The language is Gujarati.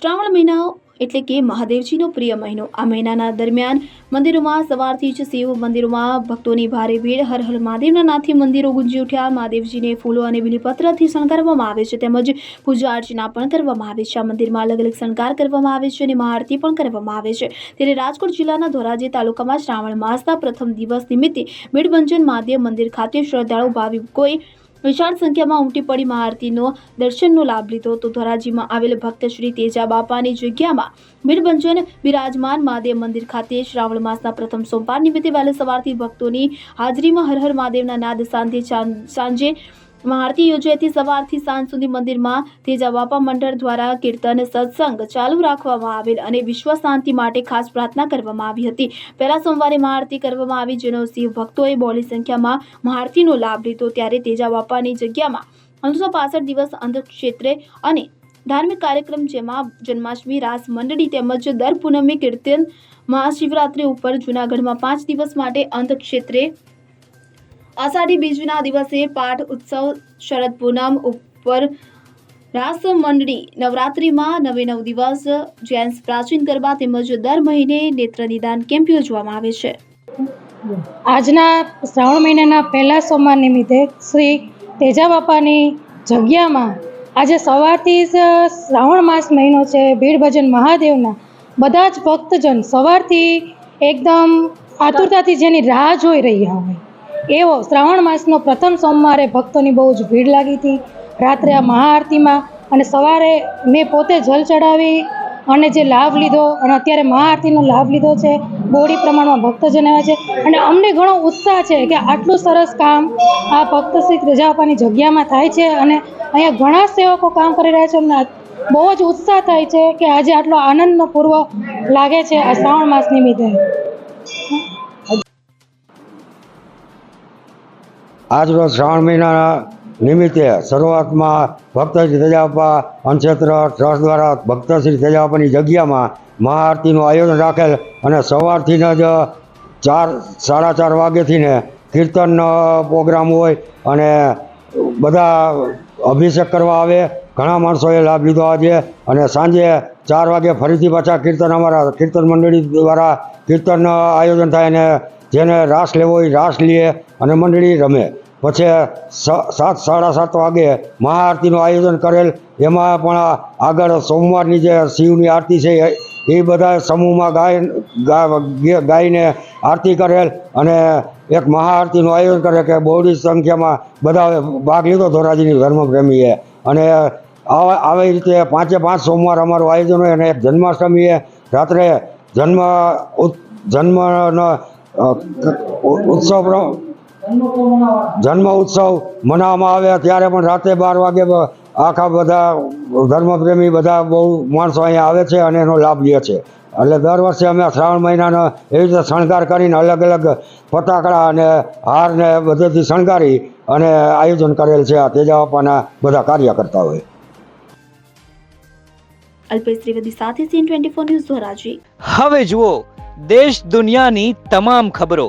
શ્રાવણ મહિના એટલે કે મહાદેવજીનો પ્રિય મહિનો. આ મહિનાના દરમિયાન મંદિરોમાં સવારથી જ શિવ મંદિરોમાં ભક્તોની ભારે ભીડ. હર હર મહાદેવના નાથથી મંદિરો ગુંજી ઉઠ્યા. મહાદેવજીને ફૂલો અને બિલીપત્રથી શણગારવામાં આવે છે તેમજ પૂજા અર્ચના પણ કરવામાં આવે છે. આ મંદિરમાં અલગ અલગ શણગાર કરવામાં આવે છે અને મહાઆરતી પણ કરવામાં આવે છે. ત્યારે રાજકોટ જિલ્લાના ધોરાજી તાલુકામાં શ્રાવણ માસના પ્રથમ દિવસ નિમિત્તે ભીડભંજન મહાદેવ મંદિર ખાતે શ્રદ્ધાળુ ભાવિકોએ વિશાળ સંખ્યામાં ઉમટી પડી મહાઆરતીનો દર્શનનો લાભ લીધો તો ધોરાજીમાં આવેલ ભક્ત શ્રી તેજા બાપાની જગ્યામાં ભીડભંજન બિરાજમાન મહાદેવ મંદિર ખાતે શ્રાવણ માસના પ્રથમ સોમવાર નિમિત્તે વહેલી સવારથી ભક્તોની હાજરીમાં હર હર મહાદેવના નાદ સાંજે સાંજે મહાઆરતી યોજાઈ હતી સવારથી સાંજ સુધી મંદિરમાં તેજા બાપા મંડળ દ્વારા કીર્તન સત્સંગ ચાલુ રાખવામાં આવેલ અને વિશ્વ શાંતિ માટે ખાસ પ્રાર્થના કરવામાં આવી હતી. પહેલા સોમવારે મહાઆરતી કરવામાં આવી, જેનો શિવ ભક્તોએ બોલી સંખ્યામાં મહાઆરતીનો લાભ લીધો. ત્યારે તેજા બાપાની જગ્યામાં ત્રણસો પાસઠ દિવસ અંધક્ષેત્રે અને ધાર્મિક કાર્યક્રમ જેમાં જન્માષ્ટમી, રાસ, મંડળી તેમજ દર પૂનમે કીર્તન મહાશિવરાત્રિ ઉપર જૂનાગઢમાં પાંચ દિવસ માટે અંધક્ષેત્રે આષાઢી બીજના દિવસે પાઠ ઉત્સવ શરદ પૂનમ ઉપર રાસ મંડળી નવરાત્રિમાં નવે નવ દિવસ જેન્ટ્સ પ્રાચીન ગરબા તેમજ દર મહિને નેત્ર નિદાન કેમ્પ યોજવામાં આવે છે. આજના શ્રાવણ મહિનાના પહેલા સોમવાર નિમિત્તે શ્રી તેજા બાપાની જગ્યામાં આજે સવારથી જ શ્રાવણ માસ મહિનો છે. ભીડભજન મહાદેવના બધા જ ભક્તજન સવારથી એકદમ આતુરતાથી જેની રાહ જોઈ રહ્યા હોય. એવો શ્રાવણ માસનો પ્રથમ સોમવારે ભક્તોની બહુ જ ભીડ લાગી હતી. રાત્રે આ મહાઆરતીમાં અને સવારે મેં પોતે જલ ચડાવી અને જે લાભ લીધો અને અત્યારે મહાઆરતીનો લાભ લીધો છે, બોડી પ્રમાણમાં ભક્તજન આવ્યા છે અને અમને ઘણો ઉત્સાહ છે કે આટલું સરસ કામ આ ભક્ત રજા આપવાની જગ્યામાં થાય છે અને અહીંયા ઘણા સેવકો કામ કરી રહ્યા છે અમને બહુ જ ઉત્સાહ થાય છે કે આજે આટલો આનંદનો પૂર્વ લાગે છે આ શ્રાવણ માસ નિમિત્તે. આજરોજ શ્રાવણ મહિનાના નિમિત્તે શરૂઆતમાં ભક્ત શ્રી તેજાપા અંક્ષેત્ર ટ્રસ્ટ દ્વારા ભક્ત શ્રી તેજાપાની જગ્યામાં મહાઆરતીનું આયોજન રાખેલ અને સવારથી જ ચાર, સાડા ચાર વાગ્યાથી ને કીર્તનનો પ્રોગ્રામ હોય અને બધા અભિષેક કરવા આવે. ઘણા માણસોએ લાભ લીધો આજે અને સાંજે ચાર વાગે ફરીથી પાછા કીર્તન અમારા કીર્તન મંડળી દ્વારા કીર્તન આયોજન થાય અને જેને રાસ લેવો હોય રાસ લે અને મંડળી રમે. પછી સાત, સાડા સાત વાગે મહાઆરતીનું આયોજન કરેલ. એમાં પણ આગળ સોમવારની જે શિવની આરતી છે, એ- બધા સમૂહમાં ગાય ગાઈને આરતી કરેલ અને એક મહાઆરતીનું આયોજન કરે કે બહોળી સંખ્યામાં બધાએ ભાગ લીધો ધોરાજીની ધર્મપ્રેમીએ. અને આવી રીતે પાંચે પાંચ સોમવાર અમારું આયોજન હોય અને એક જન્માષ્ટમીએ રાત્રે જન્મ જન્મનો ઉત્સવ જન્મ ઉત્સવ મનાવવામાં આવે ત્યારે પણ રાતે બાર વાગે આખા બધા ધર્મપ્રેમી બધા બહુ માણસો અહીંયા આવે છે અને એનો લાભ લે છે. એટલે દર વર્ષે અમે શ્રાવણ મહિનાનો એવી રીતે શણગાર કરીને અલગ અલગ ફટાકડા અને હાર ને બધેથી શણગારી અને આયોજન કરેલ છે આ તેજા બાપાના બધા કાર્યકર્તાઓએ. અલ્પેશ ત્રિવેદી સાથે CN twenty four news Dhoraji. હવે જુઓ દેશ દુનિયાની તમામ ખબરો